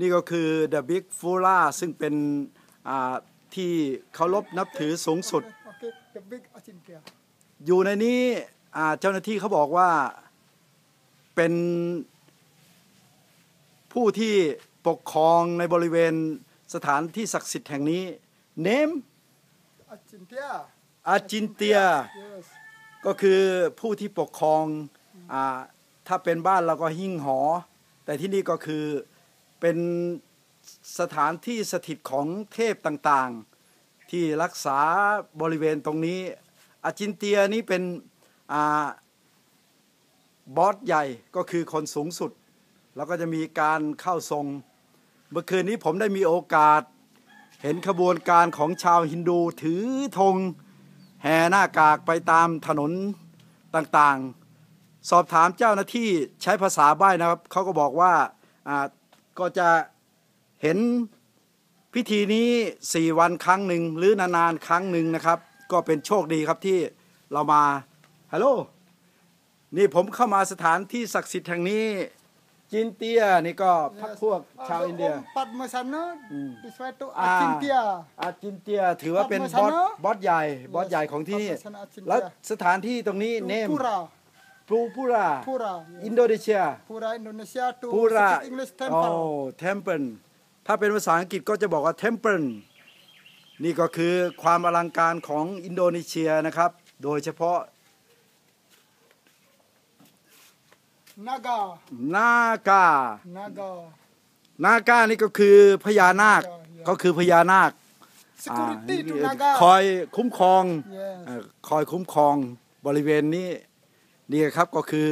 นี่ก็คือ The Big f u l a ซึ่งเป็นอ่าที่เคารพนับถือสูงสุด Okay, the big Achintia. อยู่ในนี้อ่าเจ้าหน้าที่เขาบอกว่าเป็นผู้ที่ปกครองในบริเวณสถานที่ศักดิ์สิทธิ์แห่งนี้ เนม Achintia. อาจินเตีย Yes. ก็คือผู้ที่ปกครองอ่าถ้าเป็นบ้านเราก็หิ้งหอ แต่ที่นี่ก็คือ เป็นสถานที่สถิตของเทพต่างๆ ที่รักษาบริเวณตรงนี้ อาจินเตียนี้เป็นอบอสใหญ่ก็คือคนสูงสุด แล้วก็จะมีการเข้าทรง เมื่อคืนนี้ผมได้มีโอกาส เห็นขบวนการของชาวฮินดูถือธงแห่หน้ากากไปตามถนนต่างๆ สอบถามเจ้าหน้าที่ใช้ภาษาใบ้นะครับเขาก็บอกว่า ก็จะเห็นพิธีนี้สี่วันครั้งหนึ่งหรือนานๆครั้งหนึ่งนะครับ ก็เป็นโชคดีครับที่เรามาฮัลโหลนี่ผมเข้ามาสถานที่ศักดิ์สิทธิ์แห่งนี้ จินเตียนี่ก็พักพวกชาวอินเดีย Padmasana, Hmm. this way to Ah. Achintia. อาจินเตียถือว่าเป็นปับตอมาสชนะบอสใหญ่บอสใหญ่ของที่นี่ปัตมาชนะอาจินเตียแล้วสถานที่ตรงนี้เนม Pura. ปูปูรา Pura. อินโดนีเซีย Pura Indonesia to ปูรา Sikh English โอ้ temple. เทมเพิลถ้าเป็นภาษาอังกฤษก็จะบอกว่าเทมเพิลนี่ก็คือความอลังการของอินโดนีเซียนะครับ โดยเฉพาะ Naga. นากา Naga. นากานี่ก็คือพญานาค ก็คือพญานาค Security to อ่า Naga. คอยคุ้มครอง Yes. เอ่อคอยคุ้มครองบริเวณนี้ นี่ครับก็คือ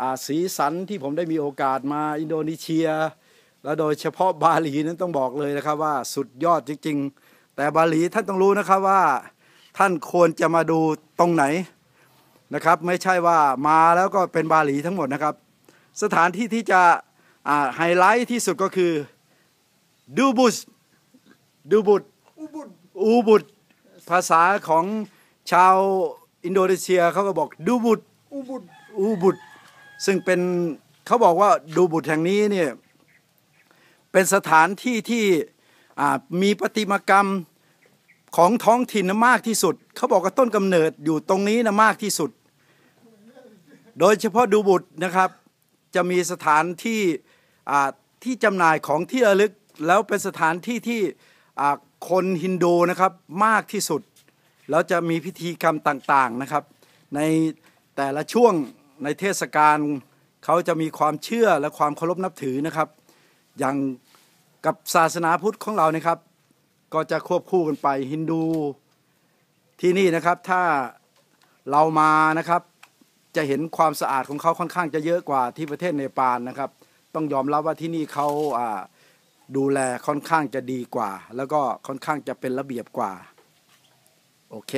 อสีสันที่ผมได้มีโอกาสมาอินโดนีเซีย และโดยเฉพาะบาหลีนั้นต้องบอกเลยนะครับว่าสุดยอดจริง ๆ แต่บาหลีท่านต้องรู้นะครับว่า ท่านควรจะมาดูตรงไหนนะครับ ไม่ใช่ว่ามาแล้วก็เป็นบาหลีทั้งหมดนะครับ สถานที่ที่จะไฮไลท์ที่สุดก็คือดูบุสดูบุตอูบุตภาษาของชาวอินโดนีเซียเขาก็บอกดูบุต Ubud. อูบุตซึ่งเป็นเขาบอกว่าดูบุตแห่งนี้เนี่ยเป็นสถานที่ที่มีประติมากรรมของท้องถิ่นมากที่สุด เขาบอกว่าต้นกำเนิดอยู่ตรงนี้นะมากที่สุด โดยเฉพาะดูบุตรนะครับ จะมีสถานที่ที่จำหน่ายของที่ระลึก แล้วเป็นสถานที่ที่คนฮินดูนะครับมากที่สุด แล้วจะมีพิธีกรรมต่างๆนะครับ ใน แต่ละช่วงในเทศกาลเขาจะมีความเชื่อและความเคารพนับถือนะครับ อย่างกับศาสนาพุทธของเรานะครับ ก็จะควบคู่กันไปฮินดูที่นี่นะครับถ้าเรามานะครับจะเห็นความสะอาดของเขาค่อนข้างจะเยอะกว่าที่ประเทศเนปาลนะครับ ต้องยอมรับว่าที่นี่เขาอ่าดูแลค่อนข้างจะดีกว่า แล้วก็ค่อนข้างจะเป็นระเบียบกว่าโอเค